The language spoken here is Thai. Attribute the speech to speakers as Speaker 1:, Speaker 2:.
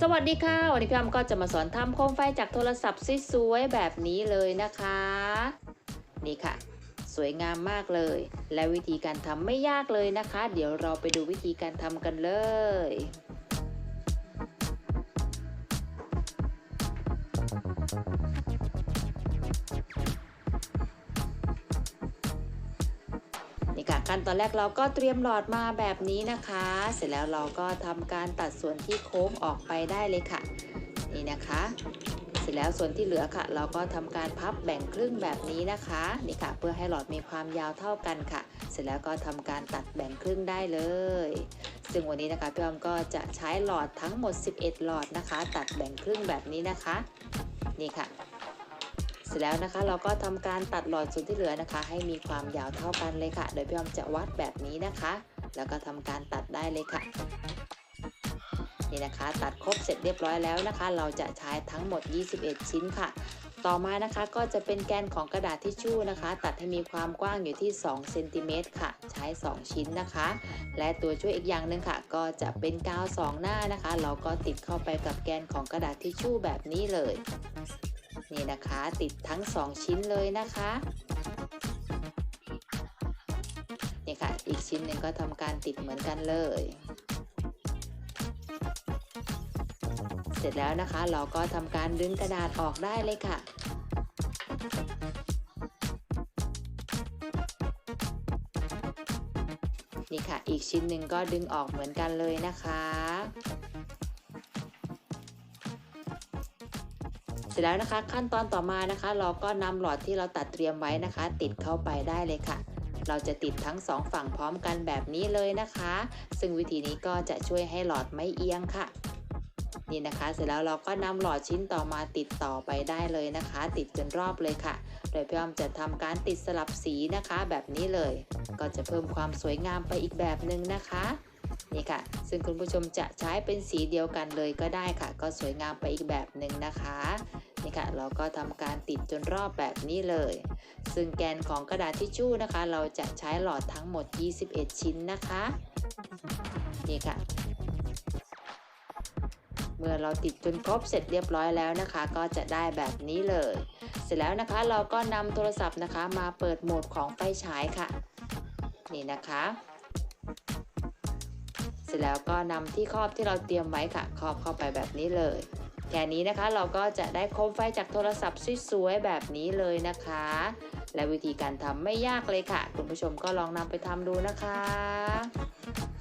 Speaker 1: สวัสดีค่ะ วันนี้พี่อ้ำก็จะมาสอนทำโคมไฟจากโทรศัพท์สวยๆแบบนี้เลยนะคะ นี่ค่ะ สวยงามมากเลย และวิธีการทำไม่ยากเลยนะคะ เดี๋ยวเราไปดูวิธีการทำกันเลย นี่ค่ะขั้นตอนแรกเราก็เตรียมหลอดมาแบบนี้นะคะ เสร็จแล้วเราก็ทำการตัดส่วนที่โค้งออกไปได้เลยค่ะ นี่นะคะ เสร็จแล้วส่วนที่เหลือค่ะ เราก็ทำการพับแบ่งครึ่งแบบนี้นะคะนี่ค่ะ เพื่อให้หลอดมีความยาวเท่ากันค่ะ เสร็จแล้วก็ทำการตัดแบ่งครึ่งได้เลย ซึ่งวันนี้นะคะพี่ออมก็จะใช้หลอดทั้งหมด 11 หลอดนะคะ ตัดแบ่งครึ่งแบบนี้นะคะ นี่ค่ะ เสร็จแล้วนะคะ เราก็ทำการตัดหลอดส่วนที่เหลือนะคะ ให้มีความยาวเท่ากันเลยค่ะ โดยพี่ออมจะวัดแบบนี้นะคะ แล้วก็ทำการตัดได้เลยค่ะนี่นะคะ ตัดครบเสร็จเรียบร้อยแล้วนะคะ เราจะใช้ทั้งหมด 21 ชิ้นค่ะ ต่อมานะคะก็จะเป็นแกนของกระดาษทิชชู่นะคะ ตัดให้มีความกว้างอยู่ที่2เซนติเมตรค่ะ ใช้ 2 ชิ้นนะคะ และตัวช่วยอีกอย่างหนึ่งค่ะ ก็จะเป็นกาวสองหน้านะคะ เราก็ติดเข้าไปกับแกนของกระดาษทิชชู่แบบนี้เลย นี่นะคะติดทั้ง 2 ชิ้นเลยนะคะนี่ค่ะอีกชิ้นหนึ่งก็ทำการติดเหมือนกันเลย เสร็จแล้วนะคะเราก็ทำการดึงกระดาษออกได้เลยค่ะนี่ค่ะ อีกชิ้นหนึ่งก็ดึงออกเหมือนกันเลยนะคะ สร็จแล้วนะคะ ขั้นตอนต่อมานะคะ เราก็นำหลอดที่เราตัดเตรียมไว้นะคะ ติดเข้าไปได้เลยค่ะ เราจะติดทั้งสองฝั่งพร้อมกันแบบนี้เลยนะคะ ซึ่งวิธีนี้ก็จะช่วยให้หลอดไม่เอียงค่ะ นี่นะคะ เสร็จแล้วเราก็นำหลอดชิ้นต่อมาติดต่อไปได้เลยนะคะ ติดจนรอบเลยค่ะ โดยพี่อ้อมจะทำการติดสลับสีนะคะ แบบนี้เลย ก็จะเพิ่มความสวยงามไปอีกแบบหนึ่งนะคะ นี่ค่ะ ซึ่งคุณผู้ชมจะใช้เป็นสีเดียวกันเลยก็ได้ค่ะ ก็สวยงามไปอีกแบบหนึ่งนะคะนี่ค่ะเราก็ทำการติดจนรอบแบบนี้เลย ซึ่งแกนของกระดาษทิชชู่นะคะ เราจะใช้หลอดทั้งหมด 21 ชิ้นนะคะนี่ค่ะเมื่อเราติดจนครบเสร็จเรียบร้อยแล้วนะคะ ก็จะได้แบบนี้เลย เสร็จแล้วนะคะเราก็นำโทรศัพท์นะคะมาเปิดโหมดของไฟฉายค่ะ นี่นะคะ ร็จแล้วก็นำที่ครอบที่เราเตรียมไว้ค่ะ ครอบเข้าไปแบบนี้เลย แค่นี้นะคะเราก็จะได้โคมไฟจากโทรศัพท์สวยๆแบบนี้เลยนะคะ และวิธีการทำไม่ยากเลยค่ะ คุณผู้ชมก็ลองนำไปทำดูนะคะ